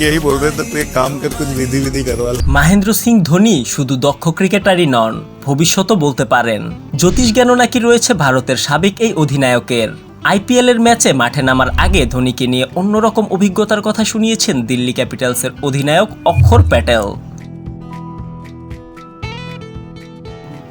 यही बोल रहे थे तो एक काम कर कुछ विधि विधि करवा ले। মাহেন্দ্র সিং ধোনি শুধু দক্ষ ক্রিকেটারই নন ভবিষ্যতও বলতে পারেন জ্যোতিষ জ্ঞানও নাকি রয়েছে ভারতের সাবেক এই অধিনায়কের আইপিএল এর ম্যাচে মাঠে নামার আগে ধোনিকে নিয়ে অন্যরকম অভিজ্ঞতার কথা শুনিয়েছেন দিল্লি ক্যাপিটালসের অধিনায়ক অক্ষর প্যাটেল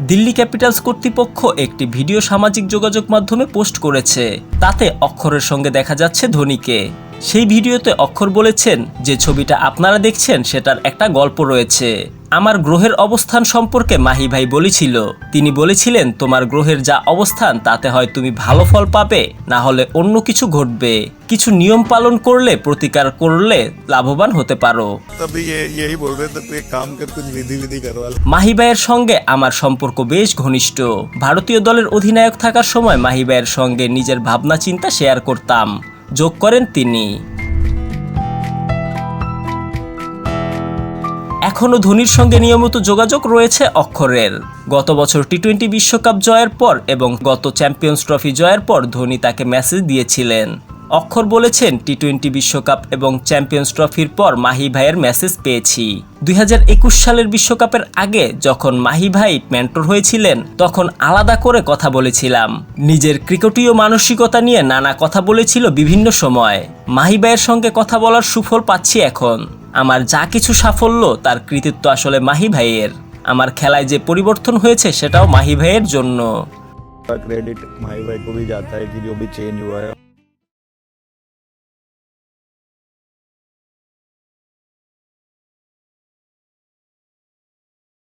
দিল্লি ক্যাপিটালস কর্তৃপক্ষ একটি ভিডিও সামাজিক যোগাযোগ মাধ্যমে পোস্ট করেছে তাতে অক্ষরের সঙ্গে দেখা যাচ্ছে ধোনিকে সেই ভিডিওতে অক্ষর বলেছেন যে ছবিটা আপনারা দেখছেন সেটার একটা গল্প রয়েছে। আমার গ্রহের অবস্থান সম্পর্কে মাহি ভাই বলেছিল। তিনি বলেছিলেন তোমার গ্রহের যা অবস্থান তাতে হয় তুমি ভালো ফল পাবে না হলে অন্য কিছু ঘটবে। কিছু নিয়ম পালন করলে প্রতিকার করলে লাভবান হতে পারো। মাহি ভাইয়ের সঙ্গে আমার সম্পর্ক বেশ ঘনিষ্ঠ। ভারতীয় দলের অধিনায়ক থাকার সময় মাহি ভাইয়ের সঙ্গে নিজের ভাবনা চিন্তা শেয়ার করতাম। যোগ করেন তিনি। এখনও ধোনির সঙ্গে নিয়মিত যোগাযোগ রয়েছে অক্ষরের। গত বছর টি টোয়েন্টি বিশ্বকাপ জয়ের পর এবং গত চ্যাম্পিয়ন্স ট্রফি জয়ের পর ধোনি তাকে মেসেজ দিয়েছিলেন। অক্ষর বলেছেন টি টোয়েন্টি বিশ্বকাপ এবং চ্যাম্পিয়ন্স ট্রফির পর মাহি ভাইয়ের মেসেজ পেয়েছি দুই সালের বিশ্বকাপের আগে যখন মাহি ভাই মেন্টর হয়েছিলেন তখন আলাদা করে কথা বলেছিলাম নিজের ক্রিকেটীয় মানসিকতা নিয়ে নানা কথা বলেছিল বিভিন্ন সময় মাহি ভাইয়ের সঙ্গে কথা বলার সুফল পাচ্ছি এখন আমার যা কিছু সাফল্য তার কৃতিত্ব আসলে মাহি ভাইয়ের আমার খেলায় যে পরিবর্তন হয়েছে সেটাও মাহি ভাইয়ের জন্য क्रेडिट भाई भाई को भी जाता है कि जो भी चेंज हुआ है